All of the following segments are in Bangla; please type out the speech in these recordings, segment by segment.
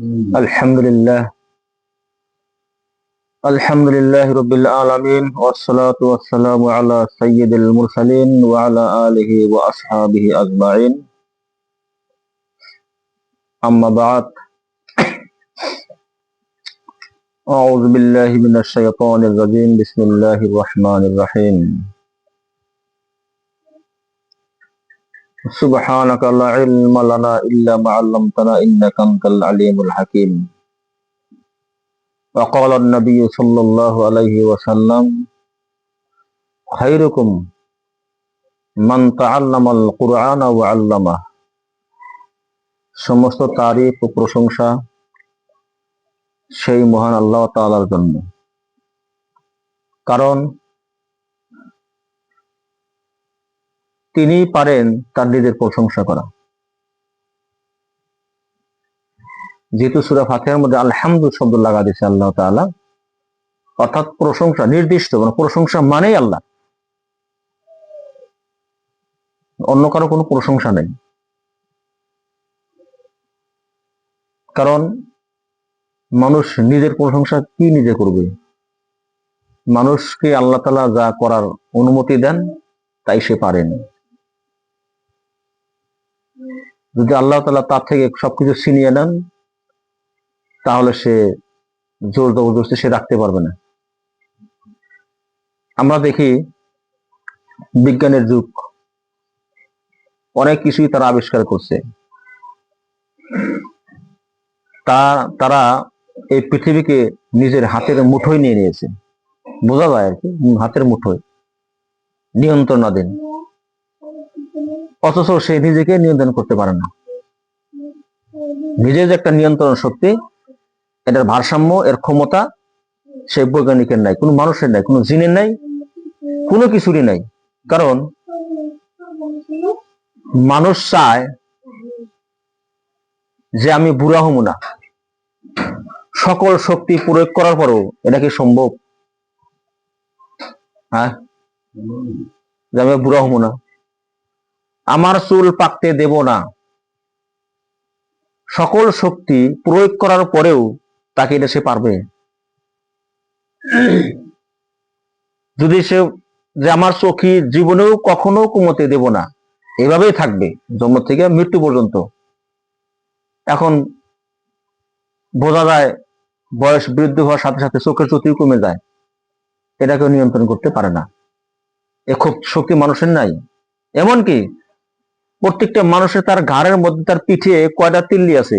الحمد لله الحمد لله رب العالمين والصلاة والسلام على سيد المرسلين وعلى آله وأصحابه أجمعين أما بعد أعوذ بالله من الشيطان الرجيم بسم الله الرحمن الرحيم سبحانك لا علم لنا إلا ما علمتنا إنك أنت العليم الحكيم وقال النبي صلى الله عليه وسلم خيركم من تعلم القرآن وعلمه সমস্ত তারিফ ও প্রশংসা সেই মহান আল্লাহ তাআলার জন্য কারণ তিনি পারেন তার নিজের প্রশংসা করা। যেহেতু সুরা ফাতিহার মধ্যে আলহামদু শব্দ লাগা দিয়েছে আল্লাহ তাআলা, অর্থাৎ প্রশংসা নির্দিষ্ট মানে প্রশংসা মানেই আল্লাহ। অন্য কারও কোনো প্রশংসা নেই। কারণ মানুষ নিজের প্রশংসা কি নিজে করবে? মানুষকে আল্লাহ তালা যা করার অনুমতি দেন, তাই সে পারেন। যদি আল্লাহ তালা তার থেকে সবকিছু ছিনিয়ে নেন, তাহলে সে জোর জবরদস্তি সে রাখতে পারবে না। আমরা দেখি বিজ্ঞানের যুগ, অনেক কিছুই তারা আবিষ্কার করছে। তা, তারা এই পৃথিবীকে নিজের হাতের মুঠোয় নিয়ে নিয়েছে। বোঝা যায় আর কি, হাতের মুঠোয়, নিয়ন্ত্রণাধীন। অথচ সে নিজেকে নিয়ন্ত্রণ করতে পারে না। নিজের যে একটা নিয়ন্ত্রণ শক্তি, এটার ভারসাম্য, এর ক্ষমতা সে বৈজ্ঞানিকের নাই, কোনো মানুষের নাই, কোনো জিনের নাই, কোনো কিছুরই নাই। কারণ মানুষ চায় যে আমি বুড়া হব না। সকল শক্তি প্রয়োগ করার পরও এটা কি সম্ভব? হ্যাঁ? যে আমি বুড়া হব না। আমার চুল পাকতে দেব না। সকল শক্তি প্রয়োগ করার পরেও তাকে এটা সে পারবে। যদি সে, যে আমার চোখি জীবনেও কখনো কমতে দেব না, এভাবেই থাকবে, জন্ম থেকে মৃত্যু পর্যন্ত। এখন বোঝা যায়, বয়স বৃদ্ধ হওয়ার সাথে সাথে চোখের জ্যোতিও কমে যায়। এটাকেও নিয়ন্ত্রণ করতে পারে না। এ খুব শক্তি মানুষের নাই। এমনকি প্রত্যেকটা মানুষের তার ঘাড়ের মধ্যে তার পিঠে কয়টা তিল্লি আছে?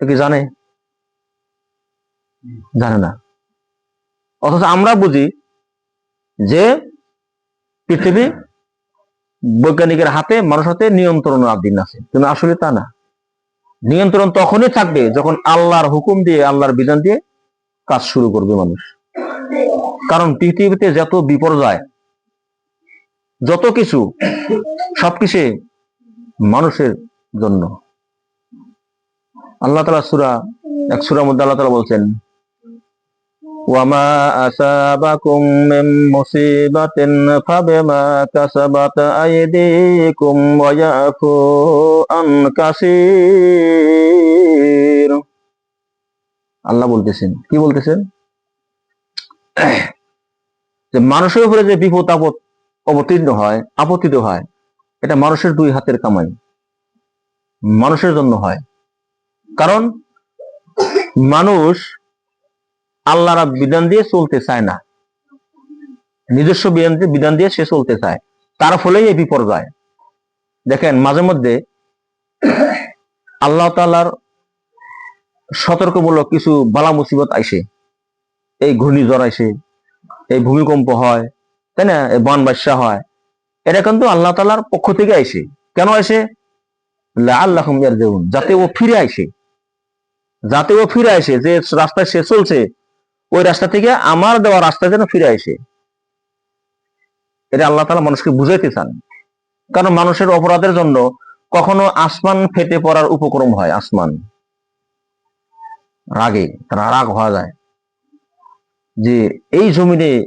কি জানে? জানে না। অথচ আমরা বুঝি যে পৃথিবী বৈজ্ঞানিকের হাতে মানুষ হাতে নিয়ন্ত্রণ আদিন আছে। কিন্তু আসলে তা না। নিয়ন্ত্রণ তখনই থাকবে যখন আল্লাহর হুকুম দিয়ে, আল্লাহর বিধান দিয়ে কাজ শুরু করবে মানুষ। কারণ পৃথিবীতে যত বিপর্যয়, যত কিছু সবকিছু মানুষের জন্য আল্লাহ তালা সুরা এক সুরার মধ্যে আল্লাহ তালা বলছেন وما أصابكم من مصيبة فبما كسبت أيديكم ويعفو عن كثير আল্লাহ বলতেছেন কি বলতেছেন যে মানুষের উপরে যে বিপদ আপদ অবতীর্ণ হয় আপতিত হয় এটা মানুষের দুই হাতের কামাই। মানুষের জন্য হয়। কারণ মানুষ আল্লাহর বিধান দিয়ে চলতে চায় না। নিজস্ব বিধান দিয়ে- সে চলতে চায়। তার ফলেই এই বিপর্যয়। দেখেন, মাঝে মধ্যে আল্লাহ তাআলার সতর্কমূলক কিছু বালা মুসিবত আইসে। এই ঘূর্ণিঝড় আইসে, এই ভূমিকম্প হয়, তাই না? এই বন হয় এটা কিন্তু আল্লাহ তাআলার পক্ষ থেকে আইসে। কেন আসে আল্লাহ যাতে ও ফিরে আইসে। যাতে ও ফিরে আসে যে রাস্তায় সে চলছে, ওই রাস্তা থেকে আমার দেওয়া রাস্তা যেন ফিরে আসে। এটা আল্লাহ তালা মানুষকে বুঝাইতে চান। কারণ মানুষের অপরাধের জন্য কখনো আসমান ফেটে পড়ার উপক্রম হয়, আসমান। রাগে, তারা রাগ হওয়া যায়। যে এই জমিনে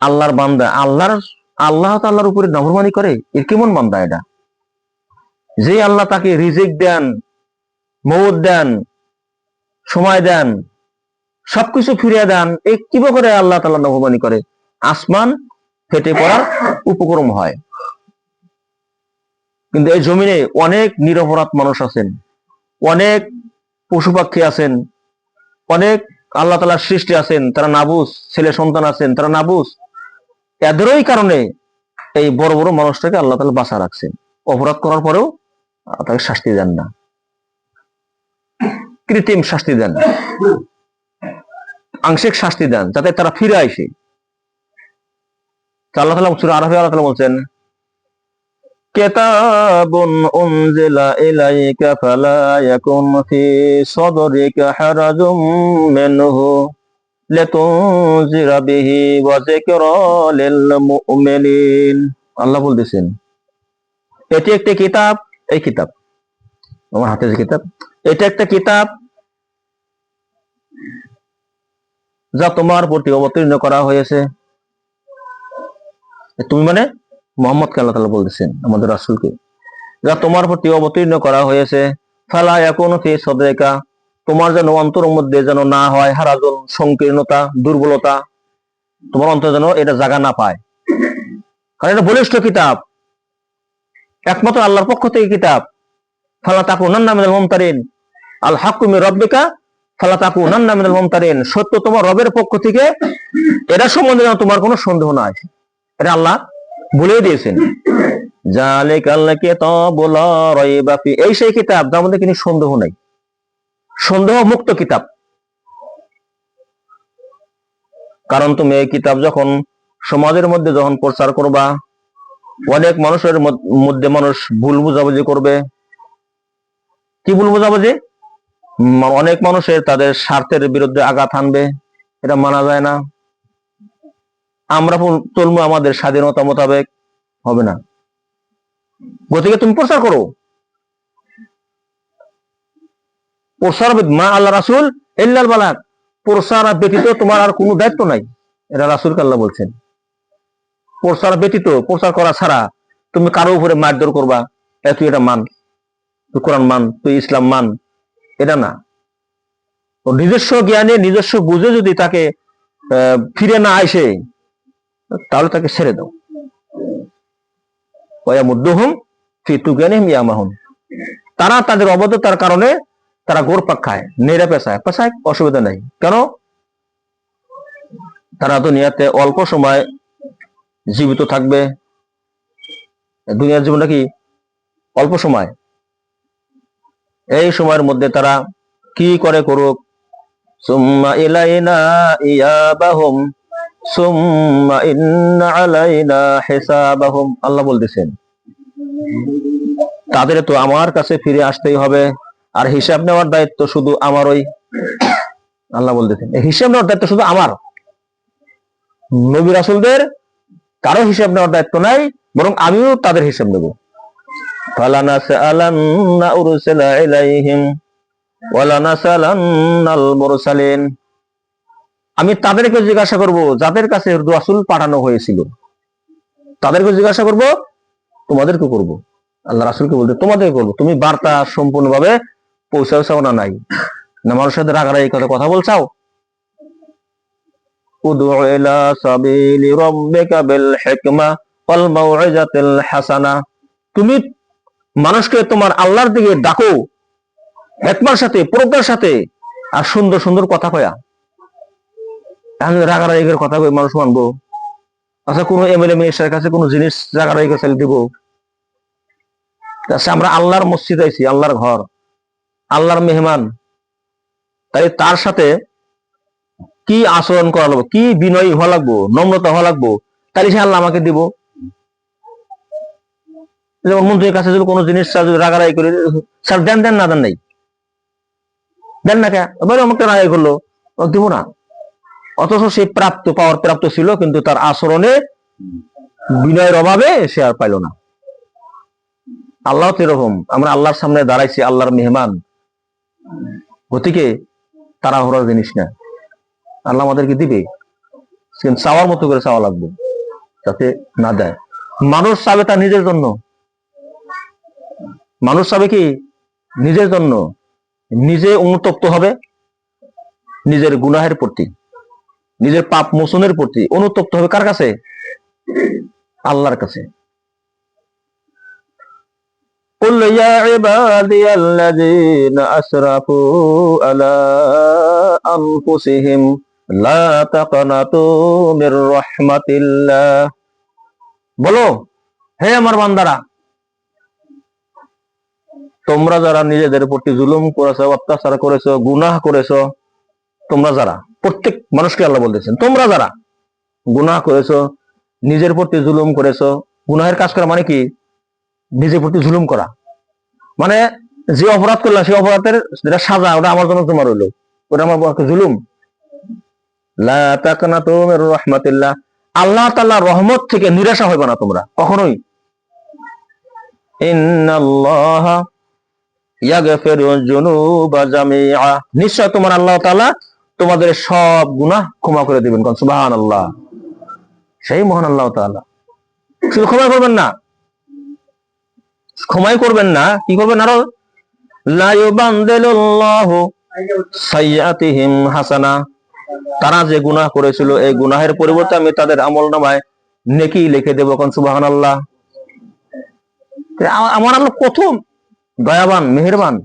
আল্লাহর বান্দা, আল্লাহর আল্লাহ তাল্লাহর উপরে নভরমানি করে, এর কেমন বান্দা এটা? যে আল্লাহ তাকে রিজেক্ট দেন, মৌত দেন, সময় দেন, সবকিছু ফিরিয়ে দেন এই কীভাবে করে আল্লাহ তালা নভমানি করে? আসমান ফেটে পড়ার উপক্রম হয়। কিন্তু এই জমিনে অনেক নিরপরাধ মানুষ আছেন, অনেক পশু পাখি আছেন, অনেক আল্লাহ তালার সৃষ্টি আছেন, তারা নাবুস, ছেলে সন্তান আছেন, তারা নাবুস। এদেরই কারণে এই বড় বড় মানুষটাকে আল্লাহ তালা বাঁচা রাখছেন। অপরাধ করার পরেও তাকে শাস্তি দেন না। কৃত্রিম শাস্তি দেন আংশিক শাস্তি দেন, যাতে তারা ফিরে আসে। আল্লাহ তালা সুরা আরফে আল্লাহ তালা বলছেন ইয়াকুন ফি সদরিকা হারাজুম মিনহু। আল্লাহ বলতেছেন, এটি একটি কিতাব, এই কিতাব, আমার হাতে যে কিতাব, এটা একটা কিতাব যা তোমার প্রতি অবতীর্ণ করা হয়েছে। তুমি মানে মোহাম্মদ আল্লাহ তাআলা বলতেছেন, আমাদের রাসূলকে, যা তোমার প্রতি অবতীর্ণ করা হয়েছে, ফালা এখন ফি সদরেকা তোমার যেন অন্তরের মধ্যে যেন না হয় হারাজন সংকীর্ণতা, দুর্বলতা, তোমার অন্তর যেন এটা জায়গা না পায়। কারণ এটা বলিষ্ঠ কিতাব। একমাত্র আল্লাহর পক্ষ থেকে কিতাব। ফালা তাকু নান্না মিনাল মুমতারিন। আল হাক্কু মির রব্বিকা। ফালা তাকু নান্না মিনাল মুমতারিন। সত্য তোমার রবের পক্ষ থেকে। এটা সম্বন্ধে যেন তোমার কোনো সন্দেহ না আছে এটা আল্লাহ বলে দিয়েছেন। জালিকাল কিতাবু এই সেই কিতাব, যার মধ্যে কোনো সন্দেহ নাই। সন্দেহ মুক্ত কিতাব। কারণ তুমি এই কিতাব যখন সমাজের মধ্যে যখন প্রচার করবা, অনেক মানুষের মধ্যে মানুষ ভুল বুঝাবুঝি করবে। কি ভুল বুঝাবুঝি? অনেক মানুষের তাদের স্বার্থের বিরুদ্ধে আঘাত আনবে এটা মানা যায় না। আমরা চলবো আমাদের স্বাধীনতা মোতাবেক, হবে না। গতিকে তুমি প্রচার করো। মা আল্লাহ রাসুল প্রচার ব্যতীত তোমার আর কোনো দায়িত্ব নাই। রাসুল আল্লাহ বলছেন। প্রচার ব্যতীত করা ছাড়া তুমি কারও উপরে মারধর করবা, এটা মান। তুই কোরআন মান, তুই ইসলাম মান, এটা না। নিজস্ব জ্ঞানে, নিজস্ব বুঝে যদি তাকে ফিরে না আসে, তাহলে তাকে ছেড়ে দাও। ওয়ামুদ্দুহুম ফি তুগানিহিম ইয়ামাহুন। তারা তাদের অবদ্ধতার কারণে তারা গোরপাক খায় নেড়ে পেশায় পেশায় অসুবিধা নেই। কেন? তারা দুনিয়াতে অল্প সময় জীবিত থাকবে। দুনিয়ার জীবনটা কি? অল্প সময়। এই সময়ের মধ্যে তারা কি করে করুক? আল্লাহ বলতেছেন, তাদের তো আমার কাছে ফিরে আসতেই হবে। আর হিসাব নেওয়ার দায়িত্ব শুধু আমারই আল্লাহ বলতেছেন। হিসাব নেওয়ার দায়িত্ব শুধু আমার। নবী রাসূলদের কারও হিসাব নেওয়ার দায়িত্ব নাই, বরং আমিও তাদের হিসাব নেব। আমি তাদেরকে জিজ্ঞাসা করব, যাদের কাছে রাসূল পাঠানো হয়েছিল, তাদেরকে জিজ্ঞাসা করব, তোমাদেরকে করব। আল্লাহ রাসূলকে বলতে, তোমাদেরকে করব। তুমি বার্তা সম্পূর্ণভাবে পৌঁছাও না নাই? না মানুষের সাথে রাগারা এই কথা বলছাও তুমি মানুষকে তোমার আল্লাহর দিকে ডাকো, হেকমার সাথে প্রজ্ঞার সাথে, আর সুন্দর সুন্দর কথা কয়া। এখন রাগারাগির কথা কই মানুষ মানবো? আচ্ছা কোনো এমএলএ মিনিস্টারের কাছে কোনো জিনিস রাগারাগি করে দিব? আচ্ছা আমরা আল্লাহর মসজিদ আইছি, আল্লাহর ঘর। আল্লাহর মেহমান। তাই তার সাথে কি আচরণ করা লাগবো? কি বিনয়ী হওয়া লাগবো? নম্রতা হওয়া লাগবো? তাহলে সে আল্লাহ আমাকে দিব। যেমন মন্ত্রীর কাছে যদি কোনো জিনিস যদি রাগারাগি করে, স্যার দেন দেন না, দেন নাই। দেন না কে এবারে আমাকে রাগাই করল। দিব না। অথচ সে প্রাপ্ত পাওয়ার প্রাপ্ত ছিল, কিন্তু তার আচরণে বিনয়ের অভাবে সে আর পাইল না। আল্লাহ তো এরকম। আমরা আল্লাহর সামনে দাঁড়াইছি, আল্লাহর মেহমান। গতিকে জিনিস না। আল্লাহ আমাদেরকে দিবে। চাওয়ার মতো করে চাওয়া লাগবে, যাতে না দেয়। মানুষ চাবে তার নিজের জন্য। মানুষ চাবে কি? নিজের জন্য। নিজে অনুতপ্ত হবে, নিজের গুনাহের প্রতি, নিজের পাপ মোচনের প্রতি অনুতপ্ত হবে কার কাছে? আল্লাহর কাছে। قل يا عبادي الذين أسرفوا على أنفسهم لا تقنطوا من رحمة الله বলো হে আমার বান্দারা তোমরা যারা নিজেদের প্রতি জুলুম করেছো অত্যাচার করেছো গুনাহ করেছো তোমরা যারা প্রত্যেক মানুষকে আল্লাহ বলতেছেন তোমরা যারা গুনাহ করেছো নিজের প্রতি জুলুম করেছো গুনাহের কাজ করা মানে কি নিজের প্রতি জুলুম করা মানে যে অপরাধ করলাম, সেই অপরাধের যেটা সাজা, ওটা আমার জন্য তোমার হইল ওটা আমার জুলুম। রাহমাতিল্লাহ। আল্লাহ তাআলার রহমত থেকে নিরাশা হইবে না তোমরা, কখনোই। নিশ্চয় তোমার আল্লাহ তাআলা তোমাদের সব গুনাহ ক্ষমা করে দিবেন। কোন সুবহানাল্লাহ। সেই মহান আল্লাহ তাআলা। শুধু ক্ষমা করবেন না ক্ষমাই করবেন না। কি করবেন আরও? হাসানা। তারা যে গুনাহ করেছিল, এই গুনাহের পরিবর্তে আমি তাদের আমল নামায় নেকি লিখে দেবো কোন সুবহানাল্লাহ। আ- আমার আল্লাহ দয়াবান, মেহেরবান।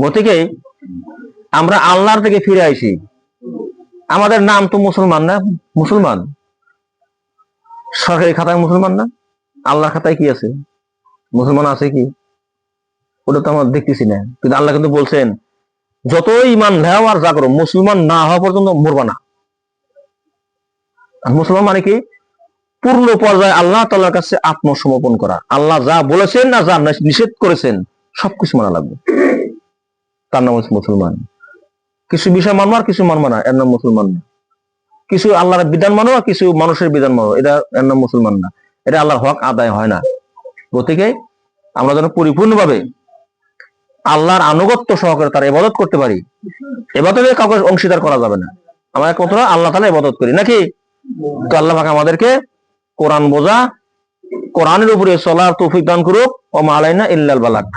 গতিকে আমরা আল্লাহর থেকে ফিরে আইছি। আমাদের নাম তো মুসলমান না? মুসলমান। সরকারি খাতায় মুসলমান না? আল্লাহর খাতায় কি আছে? মুসলমান আছে কি? ওটা তো আমরা দেখতেছি না। কিন্তু আল্লাহ কিন্তু বলছেন, যতই ইমান নেও আর যা করো, মুসলমান না হওয়া পর্যন্ত মরবা না। মুসলমান মানে কি? পূর্ণ পর্যায়ে আল্লাহ তাল্লার কাছে আত্মসমর্পণ করা। আল্লাহ যা বলেছেন না যা নিষেধ করেছেন, সবকিছু মানা লাগবে। তার নাম হচ্ছে মুসলমান। কিছু বিষয় মানবো আর কিছু মানবো না, এর নাম মুসলমান না। কিছু আল্লাহর বিধান মানো কিছু মানুষের বিধান মানো এটা এর নাম মুসলমান না। এটা আল্লাহর হক আদায় হয় না। গতিকে আমরা যেন পরিপূর্ণভাবে আল্লাহর আনুগত্য সহকারে তার এবাদত করতে পারি। এবাদতে কাউকে অংশীদার করা যাবে না। আমরা একমাত্র আল্লাহ তালা এবাদত করি, নাকি? তো আল্লাহ পাক আমাদেরকে কোরআন বোঝা, কোরআনের উপরে চলার তৌফিক দান করুক ও মালাইনা ইল্লাল বালাক।